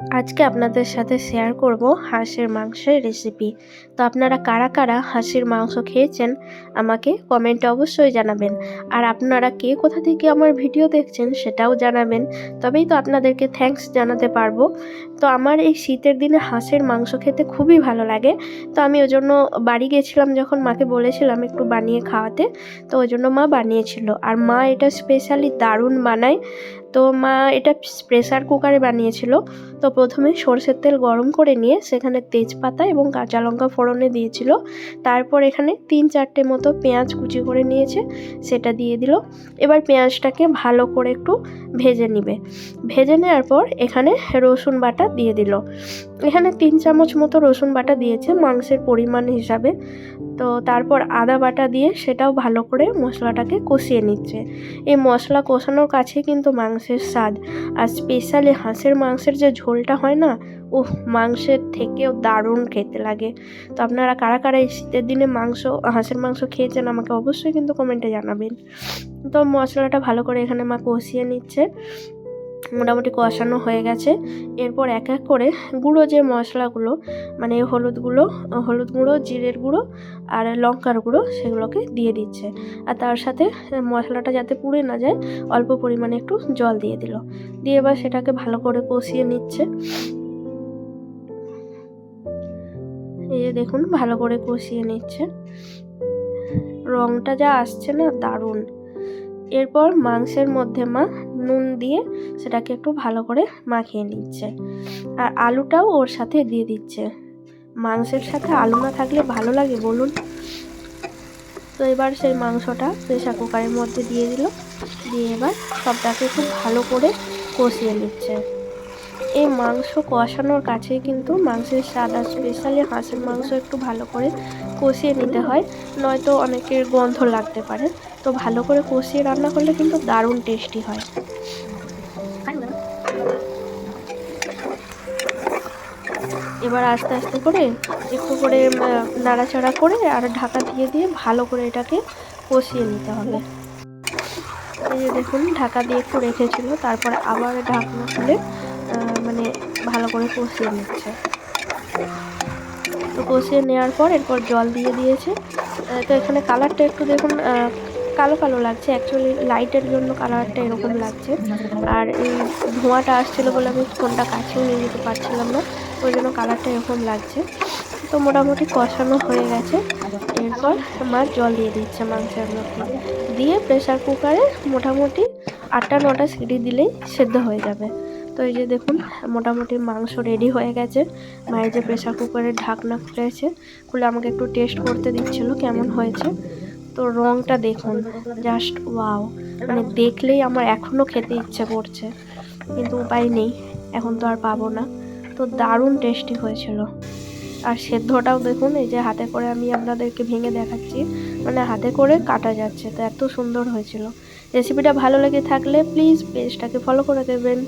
আজকে আপনাদের সাথে শেয়ার করব হাঁসের মাংসের রেসিপি তো আপনারা কারা কারা হাঁসের মাংস খেয়েছেন, আমাকে কমেন্টে অবশ্যই জানাবেন। আর আপনারা কে কোথা থেকে আমার ভিডিও দেখছেন সেটাও জানাবেন। তবেই তো আপনাদেরকে থ্যাঙ্কস জানাতে পারব। তো আমার এই শীতের দিনে হাঁসের মাংস খেতে খুবই ভালো লাগে। তো আমি ওই জন্য বাড়ি গেছিলাম যখন মাকে বলেছিলাম একটু বানিয়ে খাওয়াতে। তো ওই জন্য মা বানিয়েছিল। আর মা এটা স্পেশালি দারুণ বানায়। তো মা এটা প্রেসার কুকারে বানিয়েছিল। তো প্রথমে সর্ষের তেল গরম করে নিয়ে সেখানে তেজপাতা এবং কাঁচা লঙ্কা ফোড়নে দিয়েছিল। তারপর এখানে তিন চারটে মতো পেঁয়াজ কুচি করে নিয়েছে, সেটা দিয়ে দিল। এবার পেঁয়াজটাকে ভালো করে একটু ভেজে নিবে। ভেজে নেওয়ার পর এখানে রসুন বাটা দিয়ে দিল। এখানে তিন চামচ মতো রসুন বাটা দিয়েছে মাংসের পরিমাণ হিসাবে। তো তারপর আদা বাটা দিয়ে সেটাও ভালো করে মশলাটাকে কষিয়ে নিচ্ছে। এই মশলা কষানোর কাছে কিন্তু মাংসের স্বাদ। আর স্পেশালি হাঁসের মাংসের যে ঝোলটা হয় না উহ মাংসের থেকেও দারুণ খেতে লাগে। তো আপনারা কারা কারা এই শীতের দিনে মাংস, হাঁসের মাংস খেয়েছেন আমাকে অবশ্যই কিন্তু কমেন্টে জানাবেন। তো মশলাটা ভালো করে এখানে মা কষিয়ে নিচ্ছে। মোটামুটি কষানো হয়ে গেছে। এরপর এক এক করে গুঁড়ো যে মশলাগুলো মানে হলুদ গুঁড়ো হলুদ গুঁড়ো, জিরের গুঁড়ো আর লঙ্কার গুঁড়ো সেগুলোকে দিয়ে দিচ্ছে। আর তার সাথে মশলাটা যাতে পুড়ে না যায়, অল্প পরিমাণে একটু জল দিয়ে দিল। দিয়ে এবার সেটাকে ভালো করে কষিয়ে নিচ্ছে। এই যে দেখুন, ভালো করে কষিয়ে নিচ্ছে। রংটা যা আসছে না, দারুণ। এরপর মাংসের মধ্যে মা নুন দিয়ে সেটাকে একটু ভালো করে মাখিয়ে নিচ্ছে। আর আলুটাও ওর সাথে দিয়ে দিচ্ছে। মাংসের সাথে আলু না থাকলে ভালো লাগে বলুন? তো এবার সেই মাংসটা প্রেশার কুকারের মধ্যে দিয়ে দিল। দিয়ে এবার সবটাকে খুব ভালো করে কষিয়ে নিচ্ছে। এই মাংস কষানোর কাছে কিন্তু মাংসের স্বাদ আর স্পেশালি হাঁসের মাংস একটু ভালো করে কষিয়ে নিতে হয়। নয়তো অনেকের গন্ধ লাগতে পারে। তো ভালো করে কষিয়ে রান্না করলে কিন্তু দারুণ টেস্টি হয়। এবার আস্তে আস্তে করে একটু করে নাড়াচাড়া করে আর ঢাকা দিয়ে দিয়ে ভালো করে এটাকে কষিয়ে নিতে হবে। এই যে দেখুন, ঢাকা দিয়ে একটু রেখেছিল, তারপরে আবার ঢাকনা খুলে মানে ভালো করে কষিয়ে নিচ্ছে। তো কষিয়ে নেওয়ার পর এরপর জল দিয়ে দিয়েছে। তো এখানে কালারটা একটু দেখুন কালো কালো লাগছে। অ্যাকচুয়ালি লাইটের জন্য কালারটা এরকম লাগছে। আর এই ধোঁয়াটা আসছিল বলে আমি ফোনটা কাছেও নিয়ে যেতে পারছিলাম না। ওই জন্য কালারটা এরকম লাগছে। তো মোটামুটি কষানো হয়ে গেছে। এরপর মাছ জল দিয়ে দিচ্ছে মাংসের মধ্যে। দিয়ে প্রেশার কুকারে মোটামুটি আটটা, নটা সিটি দিলেই সেদ্ধ হয়ে যাবে। তো এই যে দেখুন, মোটামুটি মাংস রেডি হয়ে গেছে। মায়ের যে প্রেশার কুকারের ঢাকনা খুলেছে, খুলে আমাকে একটু টেস্ট করতে দিচ্ছিল কেমন হয়েছে। তো রঙটা দেখুন জাস্ট ওয়াও মানে দেখলেই আমার এখনও খেতে ইচ্ছে করছে, কিন্তু উপায় নেই, এখন তো আর পাবো না। তো দারুণ টেস্টি হয়েছিল। আর সেদ্ধটাও দেখুন, এই যে হাতে করে আমি আপনাদেরকে ভেঙে দেখাচ্ছি মানে হাতে করে কাটা যাচ্ছে, তো এত সুন্দর হয়েছিল। রেসিপিটা ভালো লেগে থাকলে প্লিজ পেজটাকে ফলো করে দেবেন।